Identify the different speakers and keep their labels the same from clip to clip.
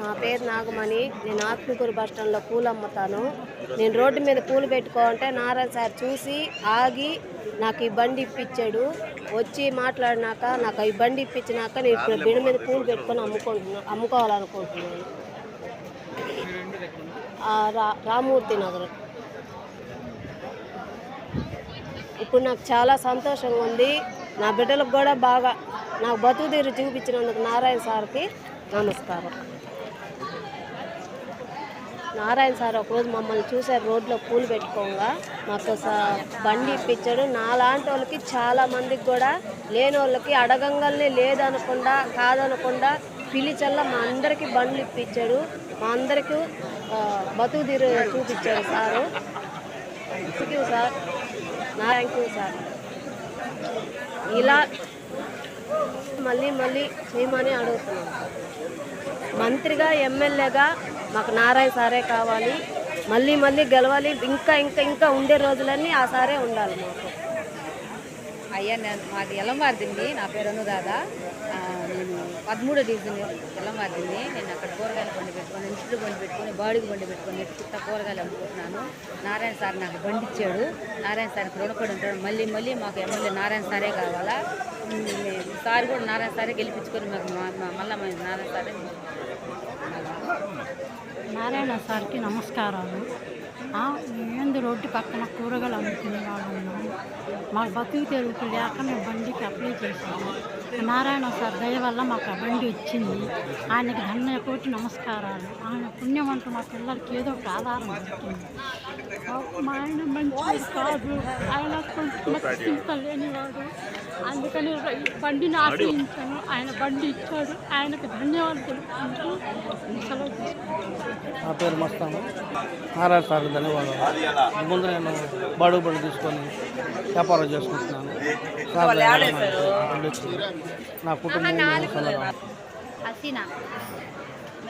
Speaker 1: నా పేరు నాగమణి. నేను ఆత్మకూరు బస్ స్టాండ్లో పూలు అమ్ముతాను. నేను రోడ్డు మీద పూలు పెట్టుకోవాలంటే నారాయణ సార్ చూసి ఆగి నాకు ఈ బండి ఇప్పించాడు. వచ్చి మాట్లాడినాక నాకు ఈ బండి ఇప్పించినాక నేను ఇప్పుడు మీద పూలు పెట్టుకొని అమ్ముకుంటున్నా అమ్ముకోవాలనుకుంటున్నాను. రా రామూర్తి నగరం. ఇప్పుడు నాకు చాలా సంతోషంగా ఉంది. నా బిడ్డలకు కూడా బాగా నాకు బతుకు తీరు చూపించినందుకు నారాయణ సార్కి నమస్కారం. నారాయణ సార్ ఒకరోజు మమ్మల్ని చూసారు రోడ్లో పూలు పెట్టుకోగా. మాకు బండి ఇప్పించాడు. నాలాంటి వాళ్ళకి చాలా మందికి కూడా లేని వాళ్ళకి అడగంగానే లేదనకుండా కాదనకుండా పిలిచల్లా మా అందరికీ బండ్లు ఇప్పించాడు. మా అందరికీ బతుకు తీరు చూపించాడు sir. Thank you sir thank you sir ఇలా మళ్ళీ మళ్ళీ చేయమని అడుగుతున్నాను మంత్రిగా ఎమ్మెల్యేగా మాకు నారాయణ సారే కావాలి. మళ్ళీ మళ్ళీ గెలవాలి. ఇంకా ఇంకా ఇంకా ఉండే రోజులన్నీ ఆ సారే ఉండాలి మాకు.
Speaker 2: అయ్యా నేను మాది ఎల్లంవారిదింది నా పేరు అనురాధ. దాదా నేను పదమూడో డివిజన్ ఎల్లంవారిదింది నేను అక్కడ కూరగాయలు బండి పెట్టుకొని ఇంట్లో బండి పెట్టుకొని బాడీకి బండి పెట్టుకొని చుట్ట కూరగాయలు అమ్ముకుంటున్నాను. నారాయణ సార్ నాకు బండి ఇచ్చాడు నారాయణ సార్కి రుణపడి ఉంటాడు. మళ్ళీ మళ్ళీ మాకు ఎమ్మెల్యే నారాయణ సారే కావాలా? సార్ కూడా నారాయణ సారే గెలిపించుకొని మాకు మా- మళ్ళీ నారాయణ సారే
Speaker 3: నారాయణ సార్కి నమస్కారాలు. ఏంది రోడ్డు పక్కన కూరగాయలు అమ్ముకునే వాళ్ళు ఉన్నాం మా బతుకు తెరువుకు లేక మేము బండికి అప్లై చేసాము నారాయణ సార్ దయ వల్ల మాకు ఆ బండి వచ్చింది. ఆయనకి ధన్య కోటి నమస్కారాలు. ఆయన పుణ్యం అంటూ మా పిల్లలకి ఏదో ఒక ఆధారం దొరికింది. మా ఆయన మంచి కాదు. ఆయన కొంచెం చింత లేనివాడు. అందుకని బండిని ఆశ్రయించాను. ఆయన బండి ఇచ్చాడు. ఆయనకు ధన్యవాదాలు తెలుపుకుంటూ సెలవు
Speaker 4: నా పేరు మస్తాను. నారాయణ సార్ ధన్యవాదాలు. ముందు నేను బడుగు బడి తీసుకొని వ్యాపారం చేసుకుంటున్నాను. బండి. నా కుటుంబం.
Speaker 2: హసీనా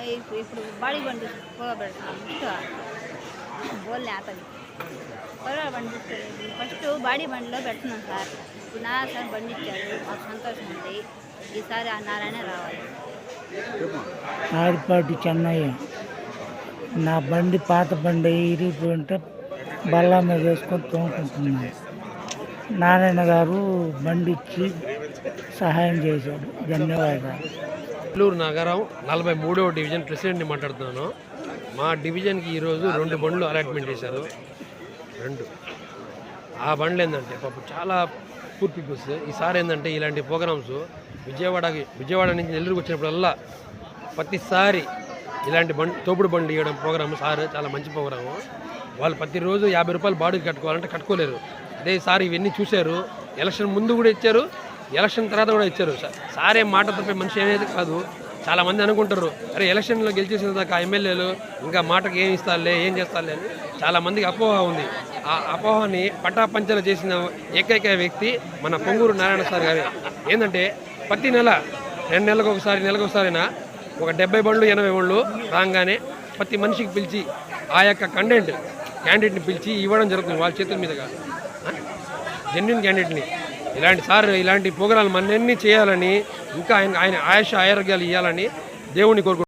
Speaker 2: ఇప్పుడు- ఇప్పుడు బాడీ బండి కూర పెడతాం బోల్ని బండి ఫస్ట్ బాడీ బండిలో పెడుతున్నాం సార్. ఇప్పుడు నా సార్ బండి ఇచ్చారు మాకు సంతోషం ఉంది ఈసారి ఆ నారాయణ రావాలి.
Speaker 5: ఆడిపాటి చెన్నయ్య నా బండి పాత బండి ఇరిగిపోయింటే బల్ల మీద వేసుకొని తోముకుంటున్నాను నారాయణ గారు బండి ఇచ్చి సహాయం చేశాడు. ధన్యవాదాలు.
Speaker 6: నెల్లూరు నగరం నలభై మూడవ డివిజన్ ప్రెసిడెంట్ని మాట్లాడుతున్నాను. మా డివిజన్కి ఈరోజు రెండు బండ్లు అలాట్మెంట్ చేశారు. రెండు. ఆ బండ్లు ఏంటంటే పాపం చాలా పూర్ పీపుల్స్ ఈసారి ఏంటంటే ఇలాంటి ప్రోగ్రామ్స్ విజయవాడకి విజయవాడ నుంచి నెల్లూరుకి వచ్చినప్పుడల్లా ప్రతిసారి ఇలాంటి బండ్ తోపుడు బండ్లు ఇవ్వడం ప్రోగ్రామ్ సార్ చాలా మంచి ప్రోగ్రాము వాళ్ళు ప్రతిరోజు యాభై రూపాయలు బాడీకి కట్టుకోవాలంటే కట్టుకోలేరు. అదే సార్ ఇవన్నీ చూశారు. ఎలక్షన్ ముందు కూడా ఇచ్చారు. ఎలక్షన్ తర్వాత కూడా ఇచ్చారు. సార్ సారే మాట తప్పే మనిషి అనేది కాదు. చాలామంది అనుకుంటారు అరే ఎలక్షన్లో గెలిచేసిన దాకా ఎమ్మెల్యేలు ఇంకా మాటకు ఏం ఇస్తారులే ఏం చేస్తారులే అని చాలామందికి అపోహ ఉంది. ఆ అపోహని పటాపంచలు చేసిన ఏకైక వ్యక్తి మన పొంగూరు నారాయణ సార్ గారు. ఏంటంటే ప్రతి నెల రెండు నెలలకు ఒకసారి నెలకు ఒకసారైనా ఒక డెబ్బై బండ్లు ఎనభై బండ్లు రాగానే ప్రతి మనిషికి పిలిచి ఆ యొక్క కంటెంట్ క్యాండిడేట్ని పిలిచి ఇవ్వడం జరుగుతుంది వాళ్ళ చేతుల మీదుగా. జెన్యున్ క్యాండిడేట్ని ఇలాంటి సార్ ఇలాంటి ప్రోగ్రాంలు మన్నన్నీ చేయాలని ఇంకా ఆయన ఆయన ఆయుష ఆరోగ్యాలు ఇవ్వాలని దేవుని కోరుకుంటున్నాను